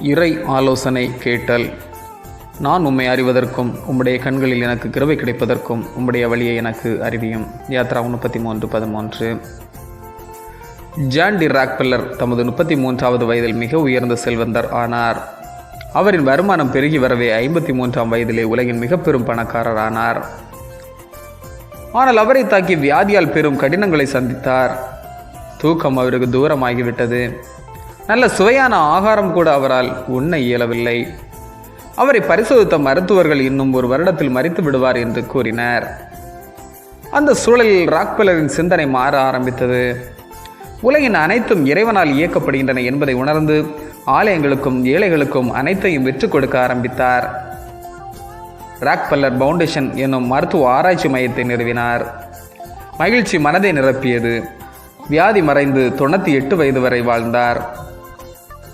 இறை ஆலோசனை கேட்டல். நான் உம்மை அறிவதற்கும் உம்முடைய கண்களில் எனக்கு கிருவை கிடைப்பதற்கும் உம்முடைய வழியை எனக்கு அறிவியும். யாத்ரா முப்பத்தி மூன்று பதிமூன்று. ஜான் டி ராக்பெல்லர் தமது முப்பத்தி மூன்றாவது வயதில் மிக உயர்ந்த செல்வந்தர் ஆனார். அவரின் வருமானம் பெருகி வரவே ஐம்பத்தி மூன்றாம் வயதிலே உலகின் மிக பெரும் பணக்காரர் ஆனார். ஆனால் அவரை தாக்கி வியாதியால் பெரும் கடினங்களை சந்தித்தார். தூக்கம் அவருக்கு தூரமாகிவிட்டது. நல்ல சுவையான ஆகாரம் கூட அவரால் உண்ண இயலவில்லை. அவரை பரிசோதித்த மருத்துவர்கள் இன்னும் ஒரு வருடத்தில் மறித்து விடுவார் என்று கூறினர். அந்த சூழலில் ராக்பெல்லரின் சிந்தனை மாற ஆரம்பித்தது. உலகின் அனைத்தும் இறைவனால் இயக்கப்படுகின்றன என்பதை உணர்ந்து ஆலயங்களுக்கும் ஏழைகளுக்கும் அனைத்தையும் விற்றுக் கொடுக்க ஆரம்பித்தார். ராக்பெல்லர் பவுண்டேஷன் என்னும் மருத்துவ ஆராய்ச்சி மையத்தை நிறுவினார். மகிழ்ச்சி மனதை நிரப்பியது. வியாதி மறைந்து தொண்ணூற்றி எட்டு வயது வரை வாழ்ந்தார்.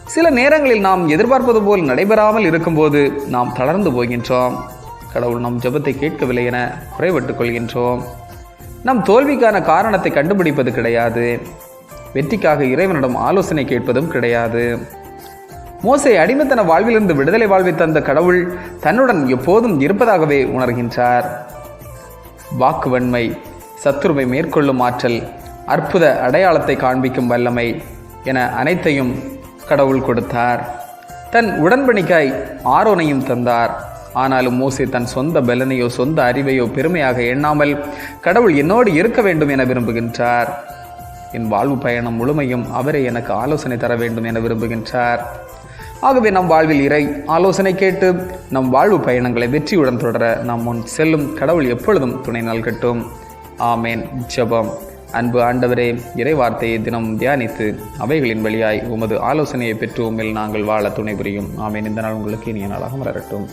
சில நேரங்களில் நாம் எதிர்பார்ப்பது போல் நடைபெறாமல் இருக்கும்போது நாம் தளர்ந்து போகின்றோம். கடவுள் நம் ஜெபத்தை கேட்கவில்லை என குறைபட்டுக் கொள்கின்றோம். நம் தோல்விக்கான காரணத்தை கண்டுபிடிப்பது கிடையாது. வெற்றிக்காக இறைவனிடம் ஆலோசனை கேட்பதும் கிடையாது. மோசை அடிமைத்தன வாழ்விலிருந்து விடுதலை வாழ்வை தந்த கடவுள் தன்னுடன் எப்போதும் இருப்பதாகவே உணர்கின்றார். வாக்குவன்மை சத்துருவை மேற்கொள்ளும் ஆற்றல் அற்புத அடையாளத்தை காண்பிக்கும் வல்லமை என அனைத்தையும் கடவுள் கொடுத்தார். தன் உடன்பணிக்காய் ஆரோனையும் தந்தார். ஆனாலும் மோசே தன் சொந்த பலனையோ சொந்த அறிவையோ பெருமையாக எண்ணாமல் கடவுள் என்னோடு இருக்க வேண்டும் என விரும்புகின்றார். என் வாழ்வு பயணம் முழுமையும் அவரே எனக்கு ஆலோசனை தர வேண்டும் என விரும்புகின்றார். ஆகவே நம் வாழ்வில் இறை ஆலோசனை கேட்டு நம் வாழ்வு பயணங்களை வெற்றியுடன் தொடர நாம் முன் செல்லும் கடவுள் எப்பொழுதும் துணை நல்கட்டும் ஆமேன். ஜபம். அன்பு ஆண்டவரே இறைவார்த்தையை தினம் தியானித்து அவைகளின் வழியாய் உமது ஆலோசனையை பெற்று உம்மில் நாங்கள் வாழ துணை புரியும். ஆமேன். இந்த நாள் உங்களுக்கு இனிய நாளாக மலரட்டும்.